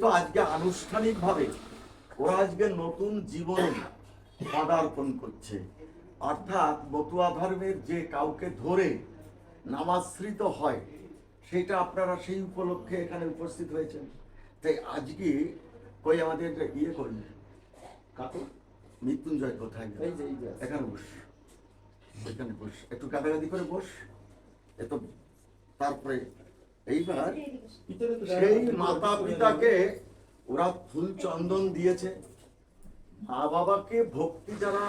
যেহেতু আজকে আনুষ্ঠানিকভাবে ওরা আজকে নতুন জীবনে পদার্পণ করছে। অর্থাৎ বতুয়া ধর্মের যে কাউকে ধরে নামাশ্রিত হয় সেটা আপনারা সেই উপলক্ষে এখানে উপস্থিত হয়েছেন। তাই আজকে কই আমাদের ইয়ে করি কাকু মৃত্যুঞ্জয় কোথায় এখানে বস। এখানে বস। একটু গাদাগাদি করে বস। এত তারপরে এইবার সেই মাতা পিতাকে ওরা ফুল চন্দন দিয়েছে। মা বাবাকে ভক্তি যারা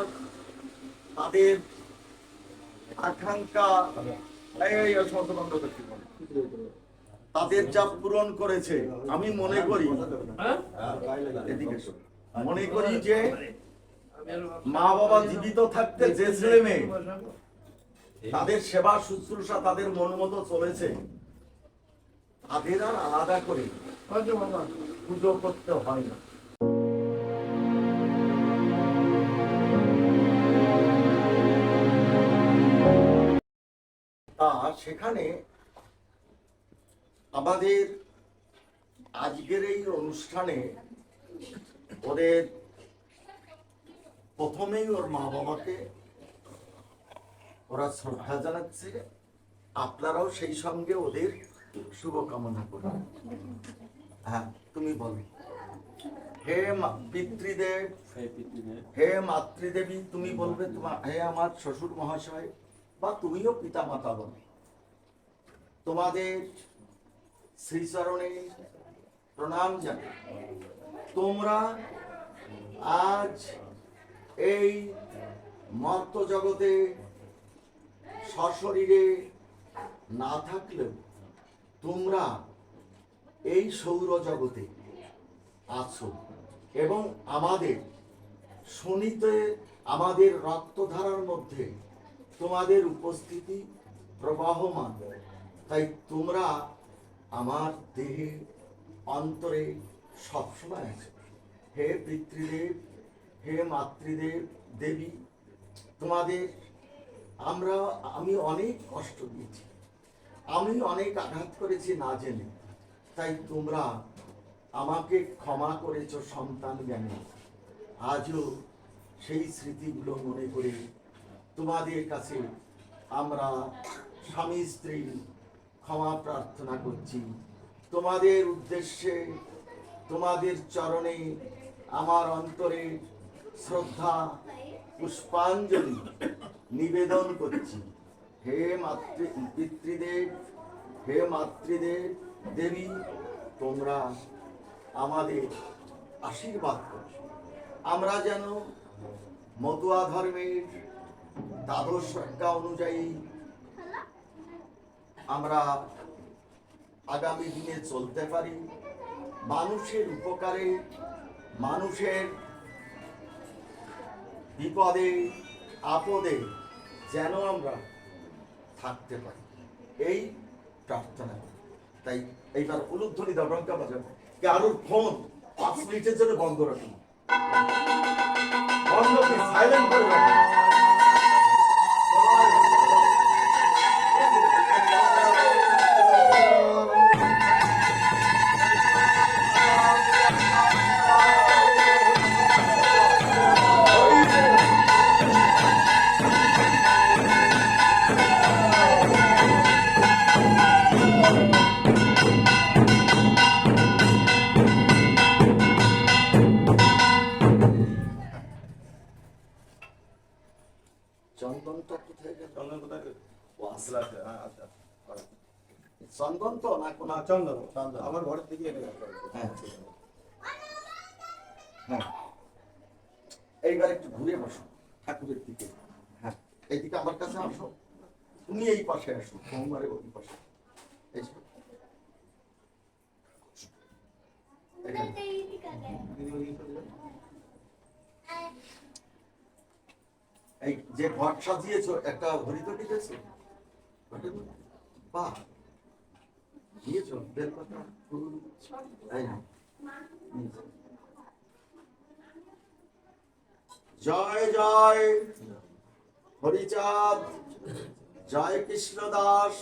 তাদের আকাঙ্ক্ষা। তাদের যা পূরণ করেছে আমি মনে করি মনে করি যে মা বাবা জীবিত থাকতে যে ছেলে মেয়ে তাদের সেবা শুশ্রূষা তাদের মন মতো চলেছে। তাদের আলাদা করে পুজো করতে হয় না। সেখানে আমাদের আজকের এই অনুষ্ঠানে ওদের প্রথমেই ওর মা বাবাকে ওরা শ্রদ্ধা জানাচ্ছে। আপনারাও সেই সঙ্গে ওদের শুভকামনা করুন হ্যাঁ তুমি বলো। হে পিতৃদেব। হে মাতৃদেবী তুমি বলবে তোমার হে আমার শ্বশুর মহাশয় বা তুমিও পিতা মাতা বলো। তোমাদের শ্রীচরণে প্রণাম জানাই। তোমরা আজ এই মর্ত জগতে সশরীরে না থাকলেও তোমরা এই সৌরজগতে আছো এবং আমাদের শনিতে আমাদের রক্তধারার মধ্যে তোমাদের উপস্থিতি প্রবাহমান। তাই তোমরা আমার দেহে অন্তরে সবসময় আছো। হে পিতৃদেব, হে মাতৃদেব, দেবী, তোমাদের আমরা, আমি অনেক কষ্ট দিয়েছি। আমি অনেক আঘাত করেছি না জেনে। তাই তোমরা আমাকে ক্ষমা করেছ সন্তান জ্ঞানে। আজও সেই স্মৃতিগুলো মনে করে তোমাদের কাছে আমরা স্বামী স্ত্রী ক্ষমা প্রার্থনা করছি। তোমাদের উদ্দেশ্যে, তোমাদের চরণে আমার অন্তরে শ্রদ্ধা, পুষ্পাঞ্জলি নিবেদন করছি। হে মাতৃ, পিতৃদেব, হে মাতৃদেব, দেবী, তোমরা আমাদের আশীর্বাদ করো। আমরা যেন মতুয়া ধর্মের দ্বাদশ সংজ্ঞা অনুযায়ী আমরা আগামী দিনে চলতে পারি। মানুষের উপকারে, মানুষের বিপদে, আপদে যেন আমরা থাকতে পারি। এই প্রার্থনা তাই এইবার উলুধ্বনি দাও ডঙ্কা বাজাবো কারোর ফোন পাঁচ মিনিটের জন্য বন্ধ রাখুন। বন্ধ সাইলেন্ট করে রাখুন। চন্দন তো না কোন চন্দন চন্দন। আমার ঘরের দিকে এনে হ্যাঁ। হ্যাঁ। এইবার একটু ঘুরে বসো ঠাকুরের দিকে। হ্যাঁ। এইদিকে আমার কাছে আসো। তুমি এই পাশে আসো সোমবারে ওই পাশে। এসো। এই যে ঘট সাজিয়েছো একটা হরিতটি দিয়েছ বাহ। জয় জয়। হরিচাঁদ। জয় কৃষ্ণ দাস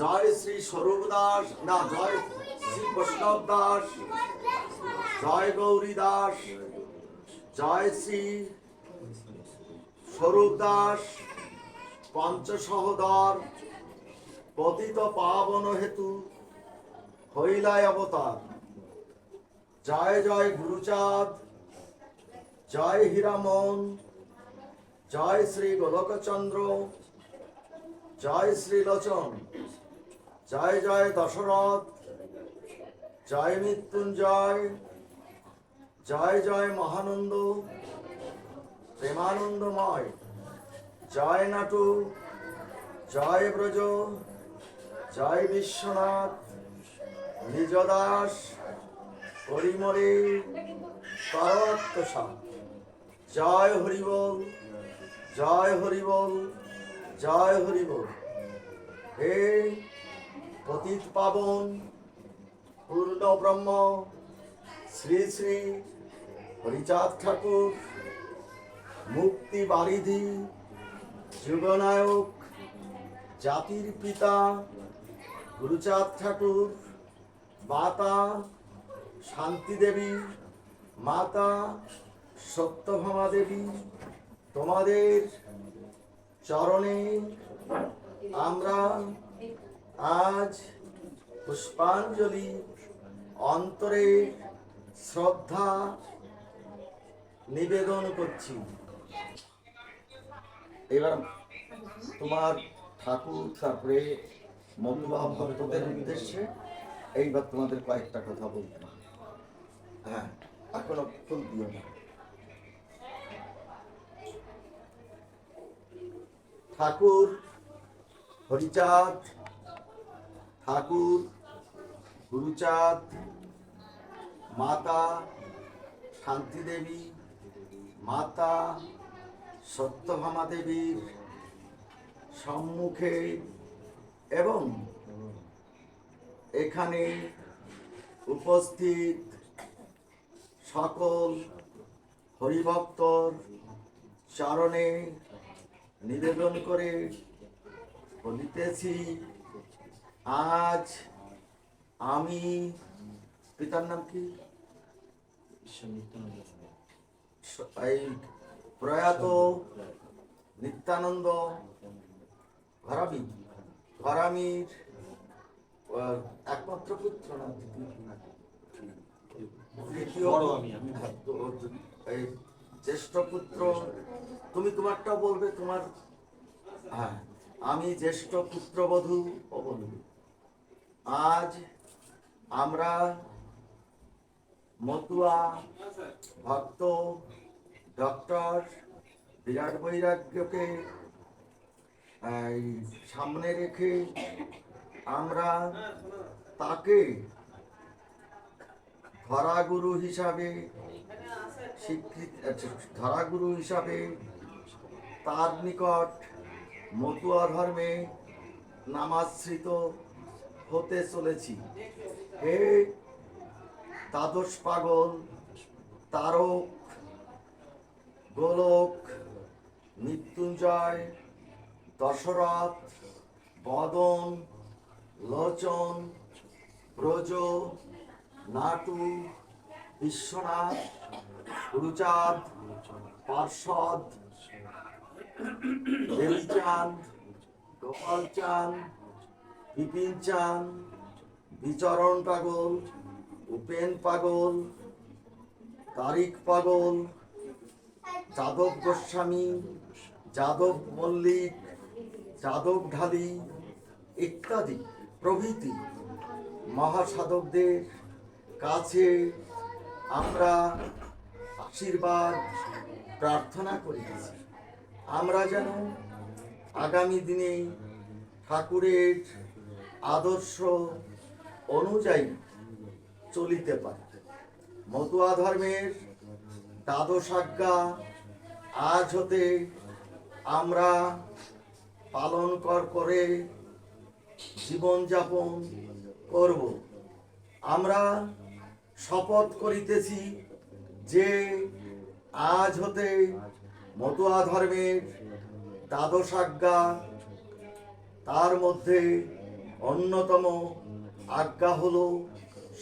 জয় শ্রী স্বরূপ দাস না, জয় শ্রী বৈষ্ণব দাস জয় গৌরী দাস জয় শ্রী স্বরূপ দাস পঞ্চ সহদর পতিত পাবন হেতু হইলায় অবতার। জয় জয় গুরুচাঁদ জয় হীরামন জয় শ্রী গোলকচন্দ্র জয় শ্রী লোচন জয় জয় দশরথ জয় মৃত্যুঞ্জয় জয় জয় মহানন্দ, প্রেমানন্দময় জয় নাটু জয় ব্রজ জয় বিশ্বনাথ, নিজ দাস পরিমরে করত্তসা জয় হরিবল জয় হরিবল জয় হরিবল। হে পতিত পাবন, পূর্ণ ব্রহ্ম, শ্রী শ্রী হরিচাঁদ ঠাকুর, মুক্তি বারিধি, যুগনায়ক, জাতির পিতা গুরুচাঁদ ঠাকুর, মাতা শান্তি দেবী, মাতা সত্যভামা দেবী, তোমাদের চরণে আমরা আজ পুষ্পাঞ্জলি অন্তরে শ্রদ্ধা নিবেদন করছি। এবার তোমার ঠাকুর তারপরে মন্দুয়া ভক্তদের উদ্দেশ্যে এইবার তোমাদের কয়েকটা কথা বলতে হ্যাঁ এখনও ফুল দিও না। ঠাকুর, হরিচাঁদ, ঠাকুর, গুরুচাঁদ, মাতা শান্তি দেবী মাতা, সত্যভামা দেবীর সম্মুখে এবং এখানে উপস্থিত সকল হরিভক্তর চারণে নিবেদন করে বলিতেছি, আজ আমি, পিতার নাম কি? এই প্রয়াত নিত্যানন্দ ঘরামি ঘরামির একমাত্র পুত্র না হ্যাঁ, এই জ্যেষ্ঠ পুত্র তুমি তোমারটা বলবে তোমার হ্যাঁ আমি জ্যেষ্ঠ পুত্রবধূ ও আজ আমরা মতুয়া ভক্ত ডক্টর বিরাট বৈরাগ্যকে সামনে রেখে আমরা তাকে ধরাগুরু হিসাবে স্বীকৃতি আচ্ছা, ধরাগুরু হিসাবে তার নিকট মতুয়া ধর্মে নামাশ্রিত হতে চলেছি। হে দ্বাদশ পাগল তারক গোলক মৃত্যুঞ্জয় দশরথ, বদন, লোচন, ব্রজ, নাটু, বিশ্বনাথ, গুরুচাঁদ পার্ষদ দেবীচাঁদ বিপিন চাঁদ বিচরণ পাগল, উপেন পাগল, তারিক পাগল, যাদব গোস্বামী, যাদব মল্লিক যাদব ঢালি, ইত্যাদি প্রভৃতি মহাসাধকদের কাছে আমরা আশীর্বাদ, প্রার্থনা করিতেছি। আমরা যেন আগামী দিনে ঠাকুরের আদর্শ অনুযায়ী চলিতে পারি। মতুয়া ধর্মের দ্বাদশাজ্ঞা আজ হতে আমরা পালন কর করে জীবনযাপন করব। আমরা শপথ করিতেছি যে আজ হতে মতুয়া ধর্মের দ্বাদশাজ্ঞা, তার মধ্যে অন্যতম আজ্ঞা হলো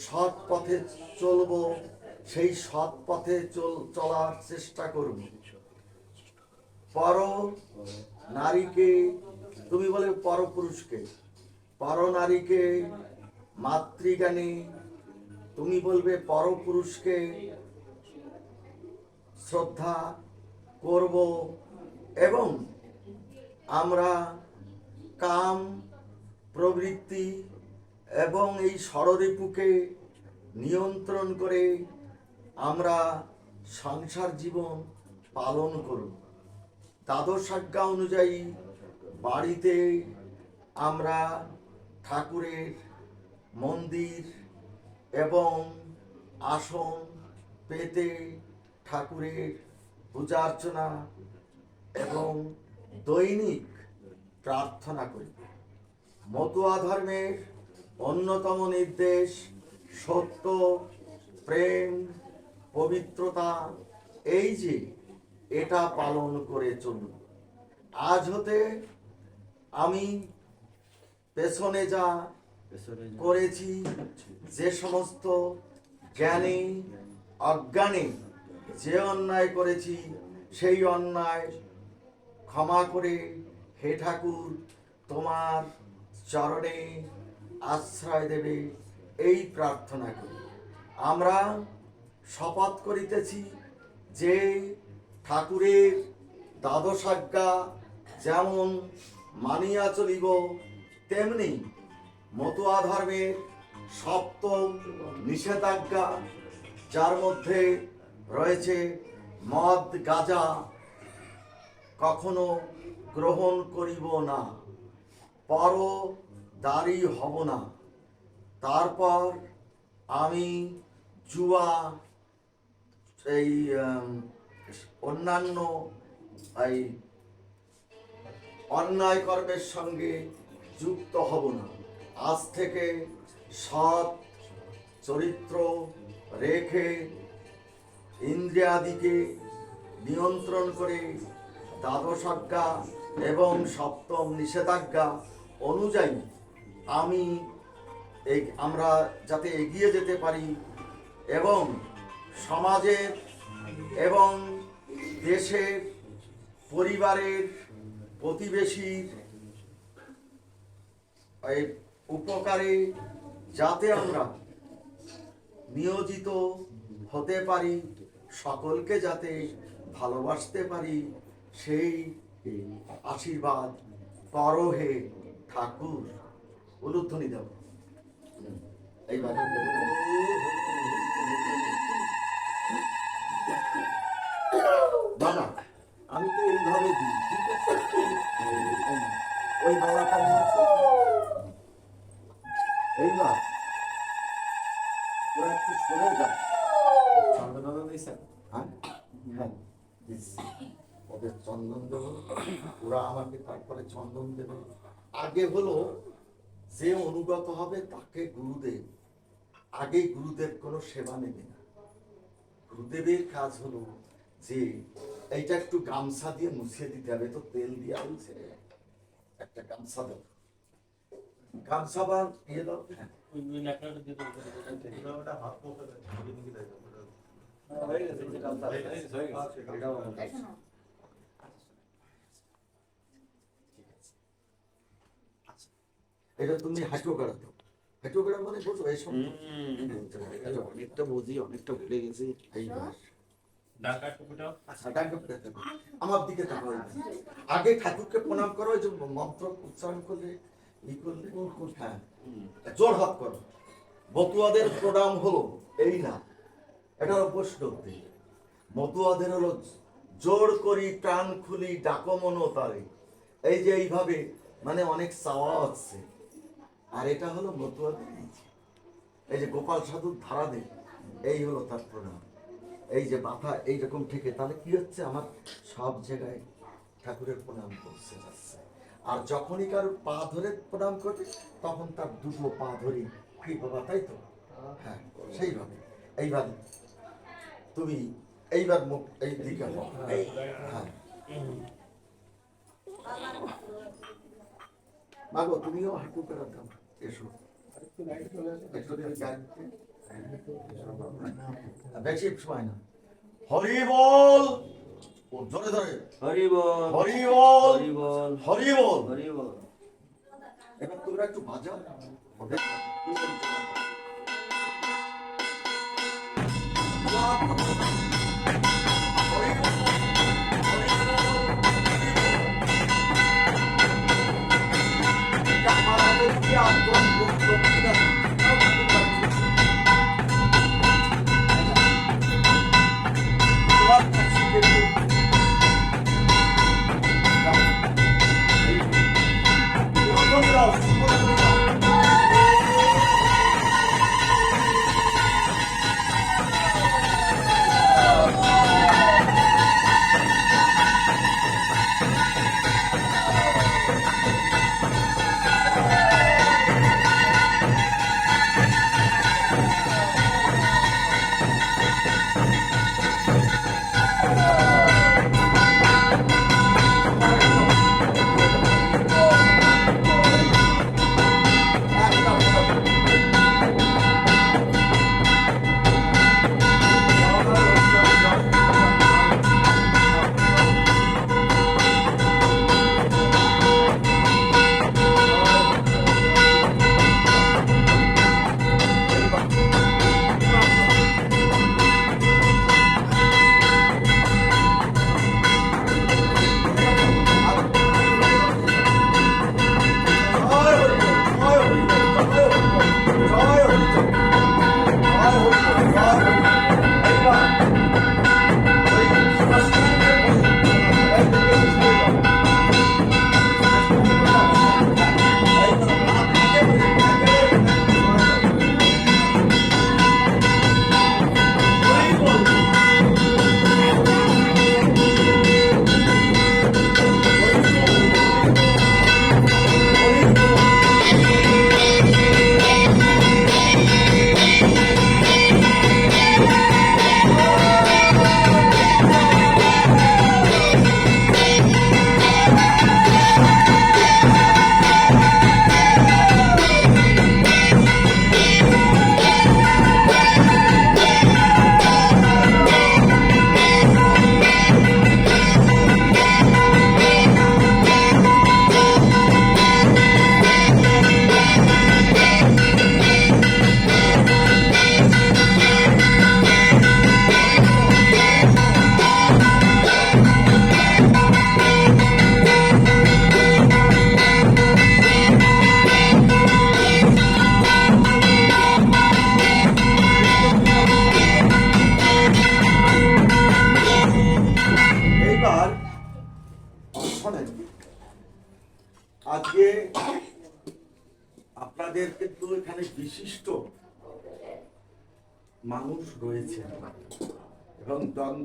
সৎ পথে চলব, সেই সৎ পথে চল, চলার চেষ্টা করব। পর নারীকে, তুমি বলে পরপুরুষকে পর নারীকে মাতৃজ্ঞানী, তুমি বলবে পরপুরুষকে শ্রদ্ধা করব এবং আমরা কাম, প্রবৃত্তি এবং এই ষড়রিপুকে নিয়ন্ত্রণ করে আমরা সংসার জীবন পালন করব। দ্বাদশ আজ্ঞা অনুযায়ী বাড়িতে আমরা ঠাকুরের মন্দির এবং আসন পেতে ঠাকুরের পূজা অর্চনা এবং দৈনিক প্রার্থনা করি। মতুয়া ধর্মের অন্যতম নির্দেশ সত্য, প্রেম, পবিত্রতা, এই যে এটা পালন করে চলুন। আজ হতে আমি পেছনে যা করেছি, যে সমস্ত জ্ঞানে, অজ্ঞানে যে অন্যায় করেছি, সেই অন্যায় ক্ষমা করে হে ঠাকুর, তোমার চরণে আশ্রয় দেবে, এই প্রার্থনা করি। আমরা শপথ করিতেছি যে ঠাকুরের দ্বাদশাজ্ঞা যেমন মানিয়া চলিব, তেমনি মতুয়া ধর্মের সপ্তম নিষেধাজ্ঞা, যার মধ্যে রয়েছে মদ, গাজা, কখনো গ্রহণ করিব না পর দাঁড়ি হব না। তারপর আমি জুয়া, এই অন্যান্য, এই অন্যায় কর্মের সঙ্গে যুক্ত হব না। আজ থেকে সৎ চরিত্র রেখে ইন্দ্রিয়াদিকে নিয়ন্ত্রণ করে দ্বাদশাজ্ঞা এবং সপ্তম নিষেধাজ্ঞা অনুযায়ী আমি আমরা যাতে এগিয়ে যেতে পারি এবং সমাজের এবং দেশের, পরিবারের, প্রতিবেশীর উপকারে যাতে আমরা নিয়োজিত হতে পারি, সকলকে যাতে ভালোবাসতে পারি, সেই আশীর্বাদ করহে ঠাকুর। উলুধ্বনি দেব। এইবার বাবা আমি তো এইভাবে দিই ঠিক আছে? ওই বাবাটা নিয়ে এইবার ওরা একটু সরে যায় চন্দন দিয়েছেন হ্যাঁ? হ্যাঁ ওদের চন্দন দেব ওরা আমাকে তারপরে চন্দন দেবে। আগে হলো যে অনুগত হবে তাকে গুরুদেব। আগে গুরুদেব কোনো সেবা নেবে না। গুরুদেবের কাজ হলো যে এইটা একটু গামছা দিয়ে মুছিয়ে দিতে হবে তো তেল দিয়ে আনছে। একটা গামছা দাও। গামছা বা ইয়ে দাও হ্যাঁ। হয়ে হয়ে হয়ে এটা তুমি হাঁটু করা দাও। হাঁটু করা মানে বোঝো এই সব। অনেকটা বুঝি অনেকটা ভুলে গেছি। আমার দিকে আগে ঠাকুরকে প্রণাম করো যে মন্ত্র উচ্চারণ করলে, ই করলে হ্যাঁ। জোর হাত করো। বতুয়াদের প্রণাম হলো, এই না। এটা হলো বৈষ্ণবদের মতুয়াদের হলো, জোর করি প্রাণ খুলি, ডাকো মনো তারে। এই যে এইভাবে মানে অনেক চাওয়া হচ্ছে আর এটা হলো মতুয়াদের এই যে- গোপাল সাধুর ধারা এই হলো তার প্রণাম। এই যে মাথা এইরকম থেকে তাহলে কি হচ্ছে? আমার সব জায়গায় ঠাকুরের প্রণাম করছে, যাচ্ছে। আর যখনই কার পা ধরে প্রণাম করবে, তখন তার দুটো পা ধরি কি বাবা তাই তো? হ্যাঁ সেইভাবে এইবার তুমি এইবার মুখ এই দিকে হ্যাঁ। মাগো, তুমিও হাঁটু করে দাও এসো। একটু। বেশি সময় না হরি বল ধরে ধরে। হরি বল হরি বল হরি বল হরি বল এবার তোমরা একটু বাজাও বল,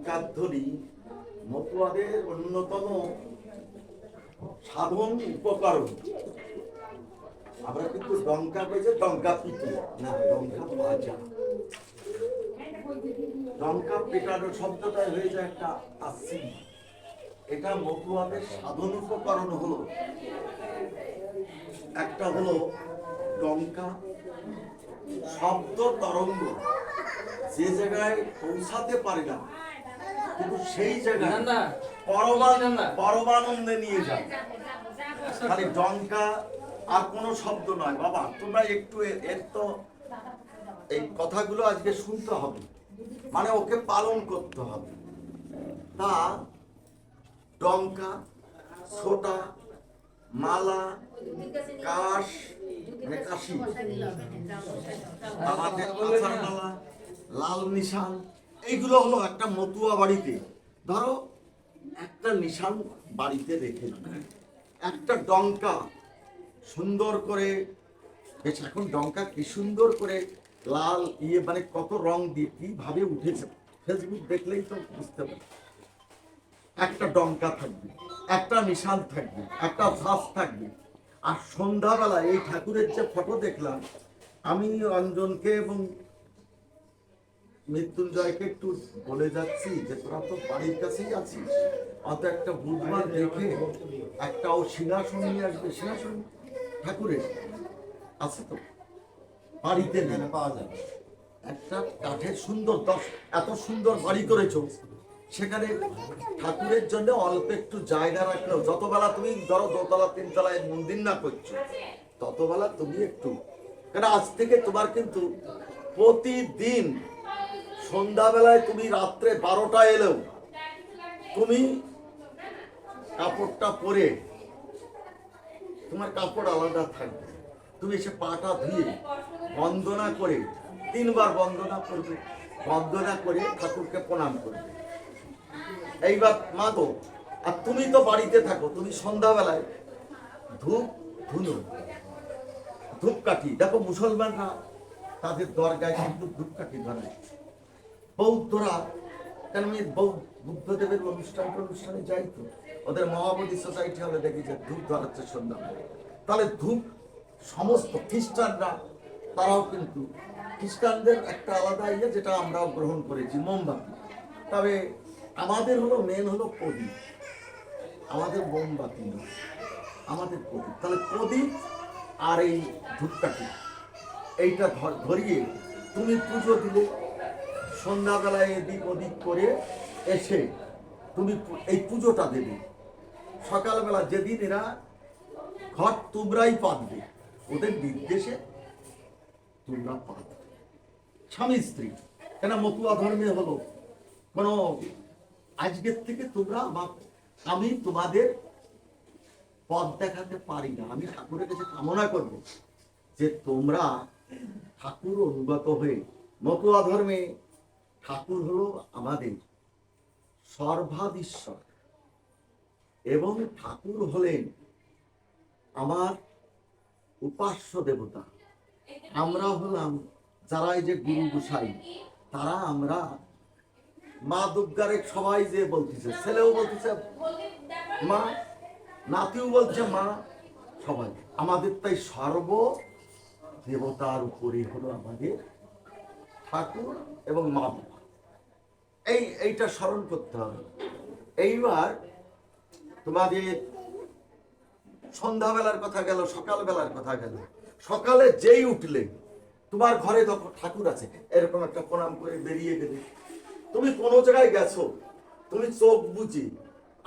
দঙ্কাধ্বনি মতুয়াদের অন্যতম সাধন উপকরণ। আমরা কিন্তু ডঙ্কা পেয়েছে ডঙ্কা পিটি। না ডঙ্কা বাজা ডঙ্কা পেটানো শব্দটা হয়ে যায় একটা আসি এটা মতুয়াদের সাধন উপকরণ হলো। একটা হলো ডঙ্কা শব্দ তরঙ্গ। যে জায়গায় পৌঁছাতে পারে না সেই জায়গায় পরমান পরমানন্দে নিয়ে যায় খালি ডঙ্কা আর কোনো শব্দ নয়। বাবা তোমরা একটু এর তো এই কথাগুলো আজকে শুনতে হবে। মানে ওকে পালন করতে হবে। তা ডঙ্কা ছোটা মালা কাশ কাশি আমাদের মালা লাল নিশান এইগুলো হলো একটা মতুয়া বাড়িতে। ধরো, একটা নিশান বাড়িতে রেখে একটা ডঙ্কা সুন্দর করে, বেশ, এখন ডঙ্কা কি সুন্দর করে লাল ইয়ে মানে কত রং দিয়ে কীভাবে উঠেছে ফেসবুক দেখলেই তো বুঝতে পারবে। একটা ডঙ্কা থাকবে, একটা নিশান থাকবে, একটা ঝাঁস থাকবে। আর সন্ধ্যাবেলা এই ঠাকুরের যে ফটো দেখলাম, আমি অঞ্জনকে এবং মৃত্যুঞ্জয়কে একটু বলে যাচ্ছি যে তোরা তো বাড়ির কাছেই আছিস। অত একটা বুধবার দেখে একটা ও সিংহাসন নিয়ে আসবে। সিংহাসন ঠাকুরের আছে তো? বাড়িতে এখানে পাওয়া যাবে। একটা কাঠের সুন্দর দশ এত সুন্দর বাড়ি করেছ। সেখানে ঠাকুরের জন্য অল্প একটু জায়গা রাখলেও যতবেলা তুমি ধরো দোতলা তিনতলায় মন্দির না করছ ততবেলা তুমি একটু কারণ আজ থেকে তোমার কিন্তু প্রতিদিন সন্ধ্যাবেলায় তুমি রাত্রে বারোটা এলেও তুমি কাপড়টা পরে তোমার কাপড় আলাদা থাকবে। তুমি এসে পাটা ধুয়ে বন্দনা করে তিনবার বন্দনা করবে। বন্দনা করে ঠাকুরকে প্রণাম করবে। এইবার মা গো, আর তুমি তো বাড়িতে থাকো, তুমি সন্ধ্যাবেলায় ধূপ ধুনো ধূপকাঠি। দেখো মুসলমানরা তাদের দরগায় কিন্তু ধূপকাঠি ধরায় বৌদ্ধরা, কেন আমি বুদ্ধদেবের অনুষ্ঠান অনুষ্ঠানে যাই তো? ওদের মহাবতী সোসাইটি হলে দেখি যে ধূপ ধরাচ্ছে সন্ধ্যাবেলা তাহলে ধূপ সমস্ত খ্রিস্টানরা, তারাও কিন্তু খ্রিস্টানদের একটা আলাদা ইয়ে যেটা আমরাও গ্রহণ করেছি, মোমবাতি। তবে আমাদের হলো মেন হলো প্রদীপ। আমাদের মোমবাতি নয়, আমাদের প্রদীপ। তাহলে প্রদীপ আর এই ধূপকাঠি, এইটা ধর- ধরিয়ে তুমি পুজো দিলে সন্ধ্যাবেলায় এদিক ওদিক করে এসে তুমি এই পুজোটা দেবে। সকালবেলা যেদিন এরা ঘর তোমরাই পাতবে, ওদের নির্দেশে তোমরা পাতবে। স্বামী, স্ত্রী, কেন মতুয়া ধর্মে হলো? কোনো আজকের থেকে তোমরা আমি তোমাদের পথ দেখাতে পারি না। আমি ঠাকুরের কাছে কামনা করব যে তোমরা ঠাকুর অনুগত হয়ে মতুয়া ধর্মে ঠাকুর হলো আমাদের সর্বাধীশ্বর। এবং ঠাকুর হলেন আমার উপাস্য দেবতা। আমরা হলাম যারা যে গুরু গোসাই, তারা আমরা মা দুর্গারে সবাই যে বলতেছে, ছেলেও বলতেছে, মা, নাতিও বলছে, মা, সবাই। আমাদের তাই সর্ব দেবতার উপরে হলো আমাদের ঠাকুর এবং মা এই, এইটা স্মরণ করতে হবে। এইবার তোমাদের সন্ধ্যাবেলার কথা গেল, সকালবেলার কথা গেল। সকালে যেই উঠলে, তোমার ঘরে তখন ঠাকুর আছে, এরকম একটা প্রণাম করে বেরিয়ে গেলে। তুমি কোনো জায়গায় গেছো, তুমি চোখ বুঝি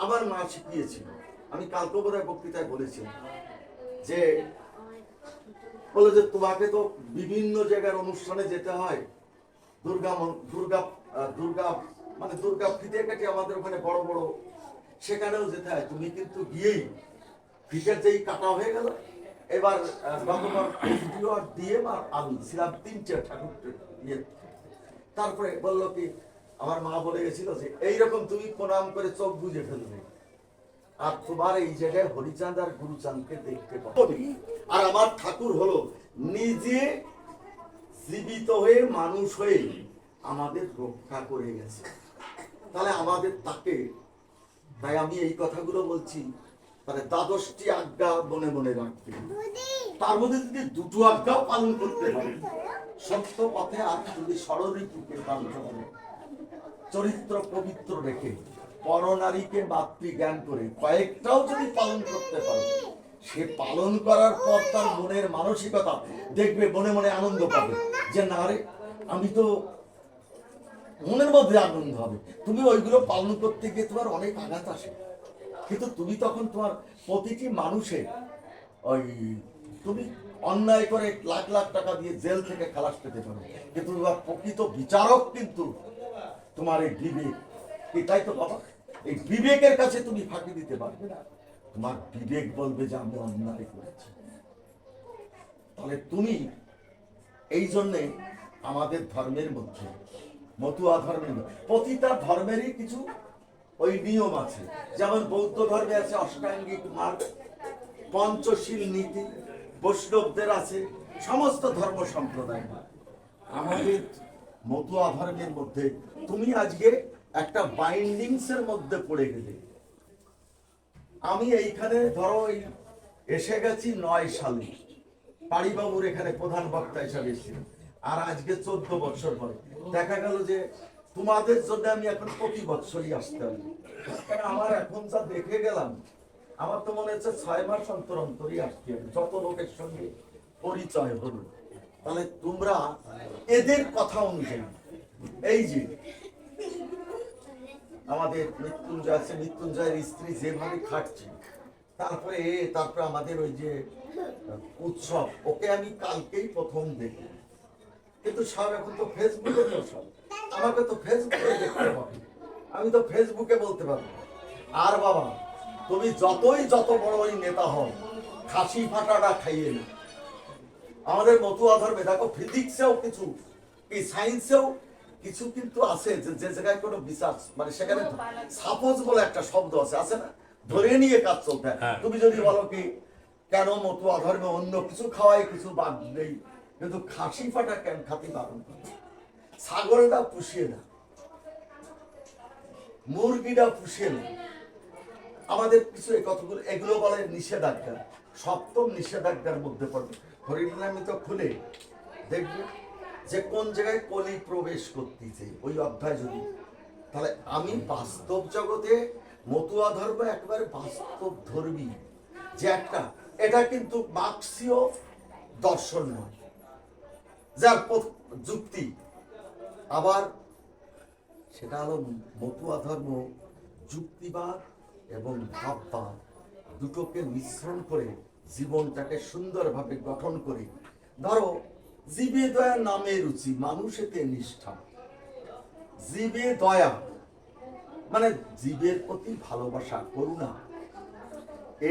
আমার মা শিখিয়েছিল। আমি কালকে বোধহয় বক্তৃতায় বলেছিলাম যে, বলে যে তোমাকে তো বিভিন্ন জায়গার অনুষ্ঠানে যেতে হয়। দুর্গা দুর্গা দুর্গা মানে দুর্গা ফিতে কাটি আমাদের ওখানে বড় বড়, সেখানেও যেতে হয়। তুমি কিন্তু গিয়েই ফিতের যেই কাটা হয়ে গেল, এবার গতবার আর দিয়ে আর আমি ছিলাম তিনটে ঠাকুর ইয়ে তারপরে বলল কি, আমার মা বলে গেছিল যে, এইরকম তুমি প্রণাম করে চোখ বুঝে ফেলবে। আর তোমার এই জায়গায় হরিচাঁদ আর গুরুচাঁদকে দেখতে পাবে। আর আমার ঠাকুর হলো নিজে জীবিত হয়ে মানুষ হয়ে আমাদের রক্ষা করে গেছে। তাহলে আমাদের তাকে, তাই আমি এই কথাগুলো বলছি, তাহলে দ্বাদশটি আজ্ঞা মনে মনে রাখবে। তার মধ্যে যদি দুটো আজ্ঞাও পালন করতে পারে সত্য পথে আর যদি ষড়ঋতুকে পালন করে, চরিত্র পবিত্র রেখে, পরনারীকে মাতৃ জ্ঞান করে কয়েকটাও যদি পালন করতে পারে, সে পালন করার পর তার মনের মানসিকতা দেখবে, মনে মনে আনন্দ পাবে যে, না রে, আমি তো মনের মধ্যে আনন্দ হবে। তুমি ওইগুলো পালন করতে গিয়ে তোমার অনেক আঘাত আসে। কিন্তু তুমি তখন তোমার প্রতিটি মানুষের ওই তুমি অন্যায় করে লাখ লাখ টাকা দিয়ে জেল থেকে খালাস পেতে পারো। কিন্তু তোমার প্রকৃত বিচারক কিন্তু তোমার এই বিবেক। তাই তো বাবা এই বিবেকের কাছে তুমি ফাঁকি দিতে পারবে না। তোমার বিবেক বলবে যে আমি অন্যায় করেছি। তাহলে তুমি এই জন্যে আমাদের ধর্মের মধ্যে মতুয়া ধর্মের প্রতিটা ধর্মেরই কিছু ওই নিয়ম আছে। যেমন বৌদ্ধ ধর্মে আছে অষ্টাঙ্গিক মার্গ, পঞ্চশীল নীতি, বৈষ্ণবদের আছে সমস্ত ধর্ম সম্প্রদায় আমাদের মতুয়া ধর্মের মধ্যে তুমি আজকে একটা বাইন্ডিংস এর মধ্যে পড়ে গেলে। আমি এইখানে ধরো এসে গেছি নয় সালে। পাড়িবাবুর এখানে প্রধান বক্তা হিসাবে এসেছিলাম আর আজকে চোদ্দ বছর পরে। দেখা গেল যে তোমাদের জন্য আমি এখন প্রতি বছরই আসতে হবে কারণ আমার এখন যা দেখে গেলাম, আমার তো মনে হচ্ছে ছয় মাস অন্তর অন্তরই আসতে হবে যত লোকের সঙ্গে পরিচয় হলো। তাহলে তোমরা এদের কথা অনুযায়ী, এই যে আমাদের মৃত্যুঞ্জয় আছে, মৃত্যুঞ্জয়ের স্ত্রী যেভাবে খাটছে, তারপরে তারপরে আমাদের ওই যে উৎসব, ওকে আমি কালকেই প্রথম দেখি কিন্তু সব এখন তো ফেসবুকে তো সব আমাকে তো ফেসবুকে দেখতে হবে। আমি তো ফেসবুকে বলতে পারব আর বাবা তুমি যতই যত বড় ওই নেতা হও খাসি ফাটাটা খাইয়ে না আমাদের মতুয়া ধর্মে দেখো ফিজিক্সেও কিছু এই সায়েন্সেও কিছু কিন্তু আছে যে যে জায়গায় কোনো বিশ্বাস মানে সেখানে সাপোজ বলে একটা শব্দ আছে আছে না? ধরে নিয়ে কাজ চলতে হ্যাঁ। তুমি যদি বলো কি কেন মতুয়া ধর্মে অন্য কিছু খাওয়াই কিছু বাদ নেই? কিন্তু খাসি ফাটা কেন খাতি বারণ করে? ছাগলটা পুষিয়ে না, মুরগিটা পুষিয়ে না। আমাদের কিছু এই কথাগুলো, এগুলো বলে নিষেধাজ্ঞা। সপ্তম নিষেধাজ্ঞার মধ্যে পড়বে। হরিনামিত খুলে। দেখবে যে কোন জায়গায় কলি প্রবেশ করতেছে। ওই অধ্যায় যদি, তাহলে আমি বাস্তব জগতে মতুয়া ধর্ম একেবারে বাস্তব ধর্মী। যে একটা, এটা কিন্তু মার্ক্সীয় দর্শন নয়। যার যুক্তি। আবার সেটা হলো মতুয়া ধর্ম, যুক্তিবাদ এবং ভাববাদ দুটোকে মিশ্রণ করে জীবনটাকে সুন্দরভাবে গঠন করে। ধরো, জীবে দয়া নামে রুচি, মানুষেতে নিষ্ঠা। জীবে দয়া মানে জীবের প্রতি ভালোবাসা, করুণা।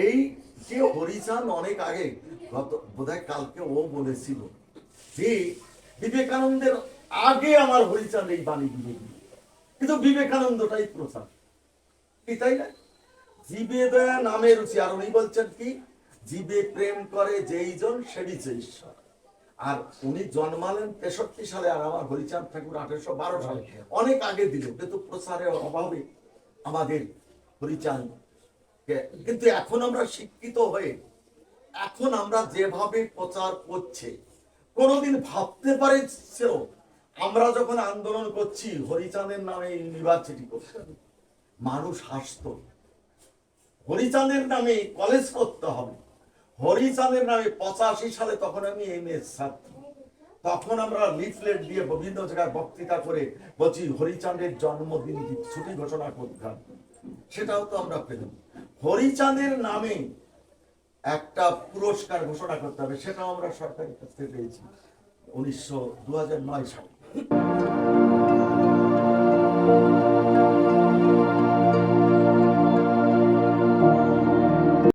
এই যে হরিচান অনেক আগে, গত বোধহয় কালকে ও বলেছিল যে বিবেকানন্দের আগে আমার হরিচাঁদ এই বাণী দিয়ে। দিল। কিন্তু বিবেকানন্দটাই প্রচার। কি তাই না? জীবে দয়া নামে রুচি, আর উনি বলছেন কি? জীবে প্রেম করে যেই জন সেটি যে ঈশ্বর। আর উনি জন্মালেন তেষট্টি সালে, আর আমার হরিচাঁদ ঠাকুর আঠারোশো বারো সালে। অনেক আগে দিল কিন্তু প্রচারের অভাবে আমাদের হরিচাঁদ কিন্তু এখন আমরা শিক্ষিত হয়ে, এখন আমরা যেভাবে প্রচার করছে কোনোদিন ভাবতে পারছিল আমরা যখন আন্দোলন করছি, হরিচাঁদের নামে ইউনিভার্সিটি করছে মানুষ হাসতো। হরিচাঁদের নামে কলেজ করতে হবে। হরিচাঁদের নামে পঁচাশি সালে তখন আমি এম এস ছাত্র। তখন আমরা লিফলেট দিয়ে বিভিন্ন জায়গায় বক্তৃতা করে বলছি, হরিচাঁদের জন্মদিন ছুটি ঘোষণা করতাম সেটাও তো আমরা পেলাম। হরিচাঁদের নামে একটা পুরস্কার ঘোষণা করতে হবে, সেটাও আমরা সরকারের কাছ থেকে পেয়েছি, উনিশশো দু হাজার নয় সালে।